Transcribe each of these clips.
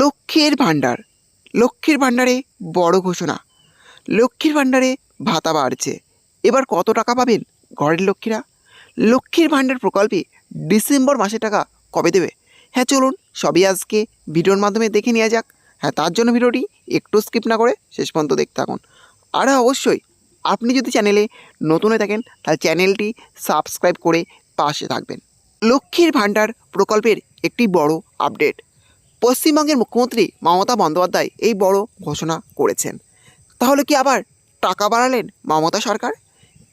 লক্ষ্মীর ভাণ্ডার। লক্ষ্মীর ভাণ্ডারে বড় ঘোষণা। লক্ষ্মীর ভাণ্ডারে ভাতা বাড়ছে। এবার কত টাকা পাবেন ঘরের লক্ষ্মীরা? লক্ষ্মীর ভাণ্ডার প্রকল্পে ডিসেম্বর মাসে টাকা কবে দেবে? হ্যাঁ চলুন সবই আজকে ভিডিওর মাধ্যমে দেখে নেওয়া যাক। হ্যাঁ তার জন্য ভিডিওটি একটু স্কিপ না করে শেষ পর্যন্ত দেখতে থাকুন। আর হ্যাঁ, অবশ্যই আপনি যদি চ্যানেলে নতুন হয়ে থাকেন তাহলে চ্যানেলটি সাবস্ক্রাইব করে পাশে থাকবেন। লক্ষ্মীর ভাণ্ডার প্রকল্পের একটি বড় আপডেট। পশ্চিমবঙ্গের মুখ্যমন্ত্রী মমতা বন্দ্যোপাধ্যায় এই বড় ঘোষণা করেছেন। তাহলে কি আবার টাকা বাড়ালেন মমতা সরকার?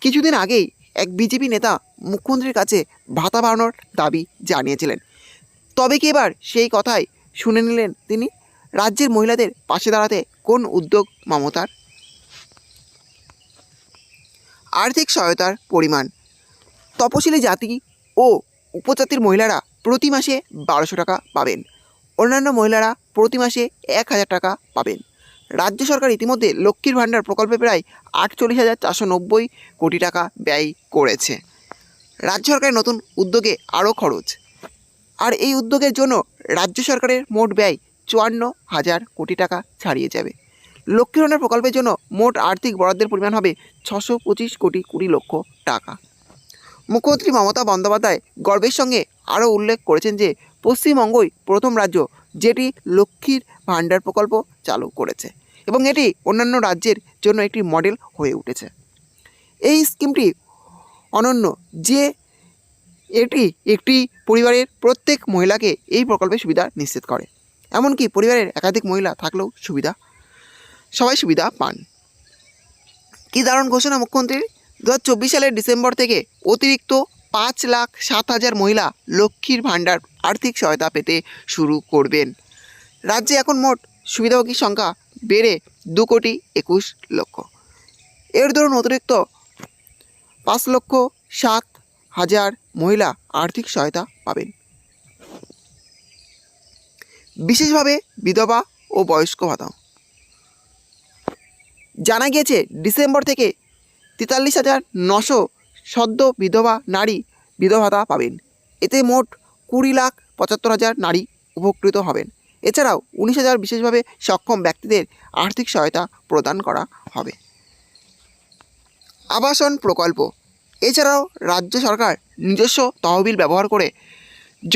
কিছুদিন আগেই এক বিজেপি নেতা মুখ্যমন্ত্রীর কাছে ভাতা বাড়ানোর দাবি জানিয়েছিলেন। তবে কি এবার সেই কথাই শুনে নিলেন তিনি? রাজ্যের মহিলাদের পাশে দাঁড়াতে কোন উদ্যোগ মমতার? আর্থিক সহায়তার পরিমাণ। তপশিলি জাতি ও উপজাতির মহিলারা প্রতি মাসে বারোশো টাকা পাবেন। অন্যান্য মহিলারা প্রতি মাসে এক হাজার টাকা পাবেন। রাজ্য সরকার ইতিমধ্যে লক্ষ্মীর ভাণ্ডার প্রকল্পে প্রায় আটচল্লিশ হাজার চারশো নব্বই কোটি টাকা ব্যয় করেছে। রাজ্য সরকারের নতুন উদ্যোগে আরও খরচ। আর এই উদ্যোগের জন্য রাজ্য সরকারের মোট ব্যয় চুয়ান্ন হাজার কোটি টাকা ছাড়িয়ে যাবে। লক্ষ্মীর ভাণ্ডার প্রকল্পের জন্য মোট আর্থিক বরাদ্দের পরিমাণ হবে ছশো পঁচিশ কোটি কুড়ি লক্ষ টাকা। মুখ্যমন্ত্রী মমতা বন্দ্যোপাধ্যায় গর্বের সঙ্গে আরও উল্লেখ করেছেন যে পশ্চিমবঙ্গই প্রথম রাজ্য যেটি লক্ষ্মীর ভাণ্ডার প্রকল্প চালু করেছে এবং এটি অন্যান্য রাজ্যের জন্য একটি মডেল হয়ে উঠেছে। এই স্কিমটি অনন্য যে এটি একটি পরিবারের প্রত্যেক মহিলাকে এই প্রকল্পের সুবিধা নিশ্চিত করে। এমনকি পরিবারের একাধিক মহিলা থাকলেও সুবিধা, সবাই সুবিধা পান। কী দারুণ ঘোষণা মুখ্যমন্ত্রীর? দু হাজার চব্বিশ সালের ডিসেম্বর থেকে অতিরিক্ত পাঁচ লাখ সাত হাজার মহিলা লক্ষ্মীর ভাণ্ডার আর্থিক সহায়তা পেতে শুরু করবেন। রাজ্যে এখন মোট সুবিধাভোগীর সংখ্যা বেড়ে দু কোটি একুশ লক্ষ। এর দরুন অতিরিক্ত পাঁচ লক্ষ সাত হাজার মহিলা আর্থিক সহায়তা পাবেন। বিশেষভাবে বিধবা ও বয়স্ক ভাতা। জানা গিয়েছে, ডিসেম্বর থেকে তেতাল্লিশ হাজার নশো সদ্য বিধবা নারী বিধবা ভাতা পাবেন। এতে মোট কুড়ি লাখ পঁচাত্তর হাজার নারী উপকৃত হবেন। এছাড়াও উনিশ হাজার বিশেষভাবে সক্ষম ব্যক্তিদের আর্থিক সহায়তা প্রদান করা হবে। আবাসন প্রকল্প। এছাড়াও রাজ্য সরকার নিজস্ব তহবিল ব্যবহার করে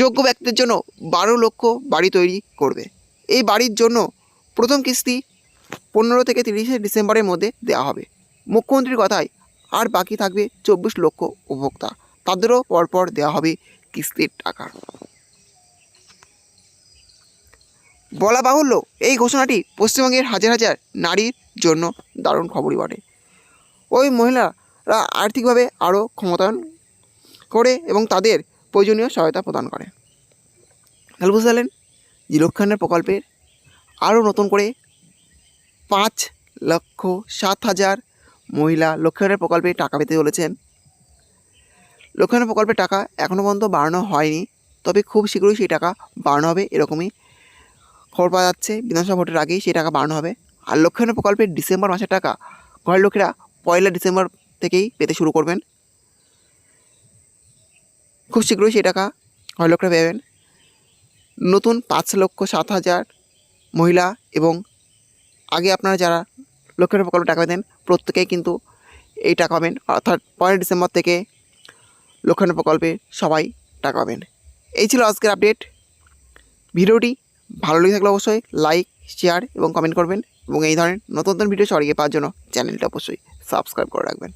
যোগ্য ব্যক্তিদের জন্য বারো লক্ষ বাড়ি তৈরি করবে। এই বাড়ির জন্য প্রথম কিস্তি পনেরো থেকে তিরিশে ডিসেম্বরের মধ্যে দেওয়া হবে। মুখ্যমন্ত্রীর কথায় আর বাকি থাকবে চব্বিশ লক্ষ উপভোক্তা। তাদেরও পরপর দেওয়া হবে কিস্তির টাকা। বলা বাহুল্য, এই ঘোষণাটি পশ্চিমবঙ্গের হাজার হাজার নারীর জন্য দারুণ খবরই বটে। ওই মহিলারা আর্থিকভাবে আরও ক্ষমতায়ন করে এবং তাদের প্রয়োজনীয় সহায়তা প্রদান করে। তাহলে বুঝতে পারলেন যে লক্ষ্যায়নের প্রকল্পের আরও নতুন করে পাঁচ লক্ষ সাত হাজার মহিলা লক্ষ্যায়নের প্রকল্পে টাকা পেতে চলেছেন। লক্ষ্যায়ন প্রকল্পের টাকা এখনও পর্যন্ত বাড়ানো হয়নি, তবে খুব শীঘ্রই সেই টাকা বাড়ানো হবে এরকমই খবর পাওয়া যাচ্ছে। বিধানসভা ভোটের আগেই সেই টাকা বাড়ানো হবে। আর লক্ষ্যায়ন প্রকল্পের ডিসেম্বর মাসের টাকা ঘরের লোকেরা পয়লা ডিসেম্বর থেকেই পেতে শুরু করবেন। খুব শীঘ্রই সেই টাকা ঘরের লোকেরা পাবেন নতুন পাঁচ লক্ষ সাত হাজার মহিলা এবং আগে আপনারা যারা লক্ষ্যের প্রকল্প টাকা দেন প্রত্যেকেই কিন্তু এই টাকা পাবেন অর্থাৎ পয়লা ডিসেম্বর থেকে লক্ষ্যের প্রকল্পে সবাই টাকা পাবেন এই ছিল আজকের আপডেট। ভিডিওটি ভালো লেগে থাকলে অবশ্যই লাইক, শেয়ার এবং কমেন্ট করবেন এবং এই ধরনের নতুন নতুন ভিডিও সরিয়ে পাওয়ার জন্য চ্যানেলটা অবশ্যই সাবস্ক্রাইব করে রাখবেন।